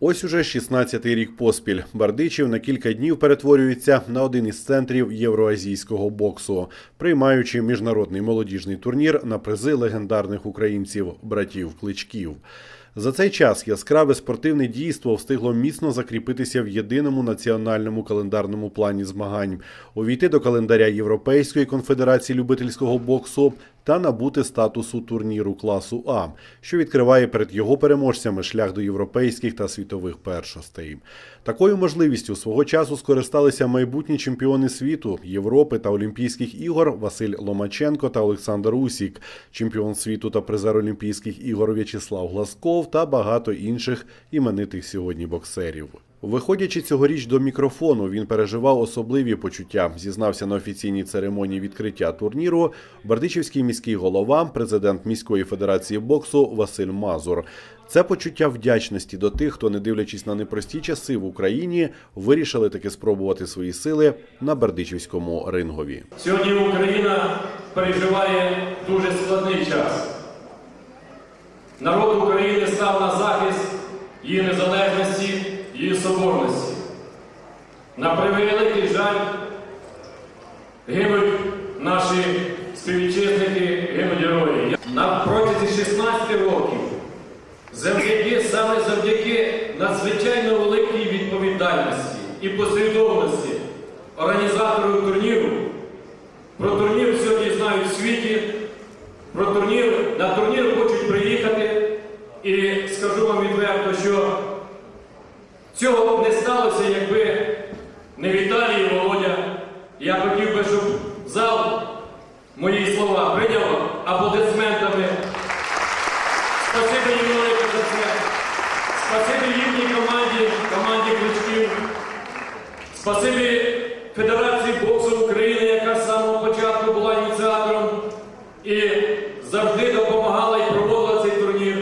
Ось уже 16-й рік поспіль. Бардичів на кілька днів перетворюється на один із центрів євроазійського боксу, приймаючи міжнародний молодіжний турнір на призи легендарних українців братів Кличків. За цей час яскраве спортивне дійство встигло міцно закріпитися в єдиному національному календарному плані змагань, увійти до календаря Європейської конфедерації любительського боксу та набути статусу турніру класу А, що відкриває перед його переможцями шлях до європейських та світових першостей. Такою можливістю свого часу скористалися майбутні чемпіони світу, Європи та Олімпійських ігор Василь Ломаченко та Олександр Усік, чемпіон світу та призер Олімпійських ігор В'ячеслав Глазков та багато інших іменитих сьогодні боксерів. Виходячи цьогоріч до мікрофону, він переживав особливі почуття. Зізнався на офіційній церемонії відкриття турніру Бердичівський міський голова, президент міської федерації боксу Василь Мазур. Це почуття вдячності до тих, хто, не дивлячись на непрості часи в Україні, вирішили таки спробувати свої сили на бердичівському рингові. Сьогодні Україна переживає дуже складний час. Народ України став на захист її незалежності, її соборності. На превеликий жаль гинуть наші співвітчизники, гинуть герої. На протязі 16 років, завдяки, саме завдяки надзвичайно великій відповідальності і послідовності організаторів турніру, про турнір сьогодні знають в світі. Про турнір, на турнір хочуть приїхати. І скажу вам відверто, що цього б не сталося, якби не Віталій і Володя. Я хотів би, щоб зал мої слова прийняв аплодисментами. Спасибі їм за це. Спасибі їхній команді, команді Кличків. Спасибі Федерації боксу України, яка з самого початку була ініціатором і завжди допомагала і проводила цей турнір.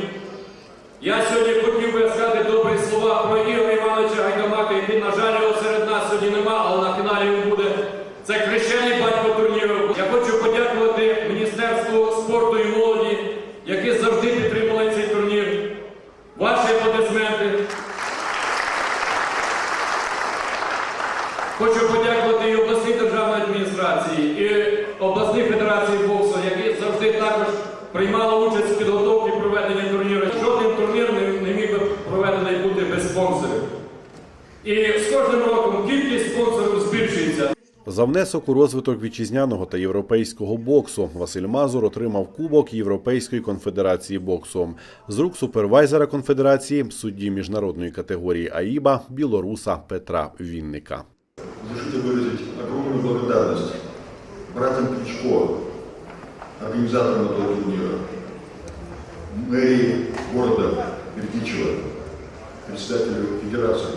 Я сьогодні хотів би сказати добрі слова про Ігоря Івановича Гайдамака, який, на жаль, його серед нас сьогодні нема, але на фіналі він буде. Це хрещений батько турніру. Я хочу подякувати Міністерству спорту і молоді, які завжди підтримували цей турнір. Ваші аплодисменти. Хочу подякувати і обласній державній адміністрації, і обласній федерації боксу, які завжди також приймали участь в підготовці проведення турніру. Жоден турнір не, не міг би проведений бути без спонсорів. І з кожним роком кількість спонсорів збільшується. За внесок у розвиток вітчизняного та європейського боксу Василь Мазур отримав кубок Європейської конфедерації боксу з рук супервайзера конфедерації судді міжнародної категорії АІБА білоруса Петра Вінника. Разрешите выразить огромную благодарность братьям Кличко, организаторам этого турнира, мэрии города Бердичева, председателю федерации,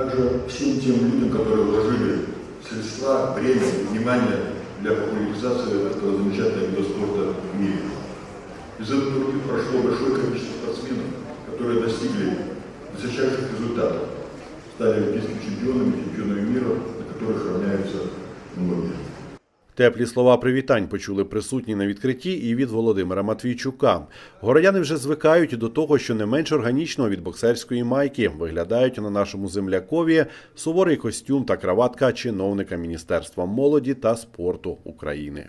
Также всем тем людям, которые вложили средства, время внимание для популяризации этого замечательного вида спорта в мире. Из этого турнира прошло большое количество спортсменов, которые достигли высочайших результатов стали олимпийскими чемпионами, Теплі слова привітань почули присутні на відкритті і від Володимира Матвійчука. Городяни вже звикають до того, що не менш органічно від боксерської майки виглядають на нашому землякові суворий костюм та краватка чиновника Міністерства молоді та спорту України.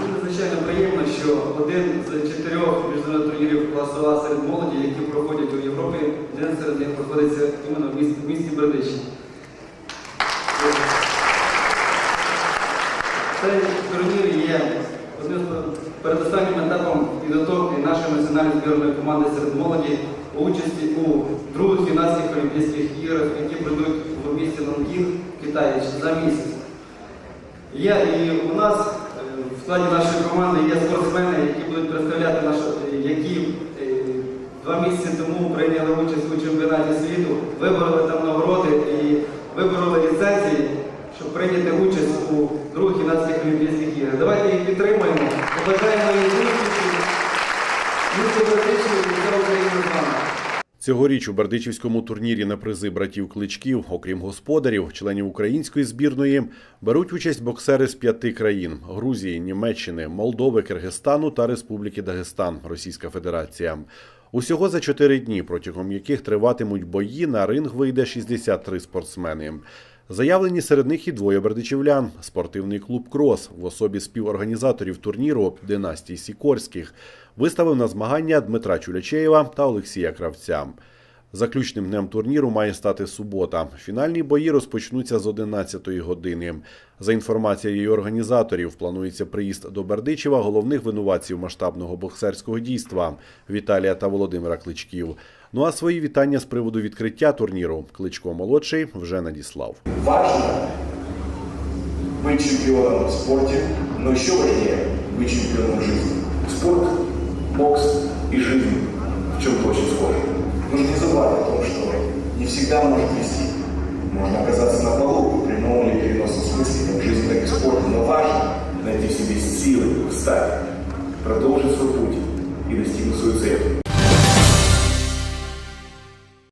Мені надзвичайно приємно, що один з чотирьох міжнародних турнірів класу А серед молоді, які проходять у Європі, один серед них проходиться іменно в місті Бердичі. Цей турнір є одним з передостаннім етапом підготовки нашої національної збірної команди серед молоді у участі у других фінансових Олімпійських іграх, які пройдуть в місті Лонгін, Китаї за місяць. Є і у нас е, в складі нашої команди є спортсмени, які будуть представляти нашу, е, які е, два місяці тому прийняли участь у чемпіонаті світу, вибороли там нагороди і вибороли ліцензії, щоб прийняти участь у других фінансових Олімпійських іграх. Давайте їх підтримаємо, побажаємо їм успіхів. Цьогоріч у Бердичівському турнірі на призи братів Кличків, окрім господарів, членів української збірної, беруть участь боксери з п'яти країн: Грузії, Німеччини, Молдови, Киргизстану та Республіки Дагестан, Російська Федерація. Усього за чотири дні, протягом яких триватимуть бої, на ринг вийде 63 спортсмени. Заявлені серед них і двоє бердичівлян. Спортивний клуб Крос в особі співорганізаторів турніру династій Сікорських виставив на змагання Дмитра Чулячеєва та Олексія Кравця. Заключним днем турніру має стати субота. Фінальні бої розпочнуться з 11-ї години. За інформацією організаторів, планується приїзд до Бердичева головних винуватців масштабного боксерського дійства Віталія та Володимира Кличків. Ну а свої вітання з приводу відкриття турніру Кличко молодший вже надіслав. Важно быть чемпионом в спорте, но еще важнее быть чемпионом в жизни. Спорт, бокс и жизнь в чем-то очень схожи. Нужно не забывать о том, что не всегда может вести. Можно оказаться на полу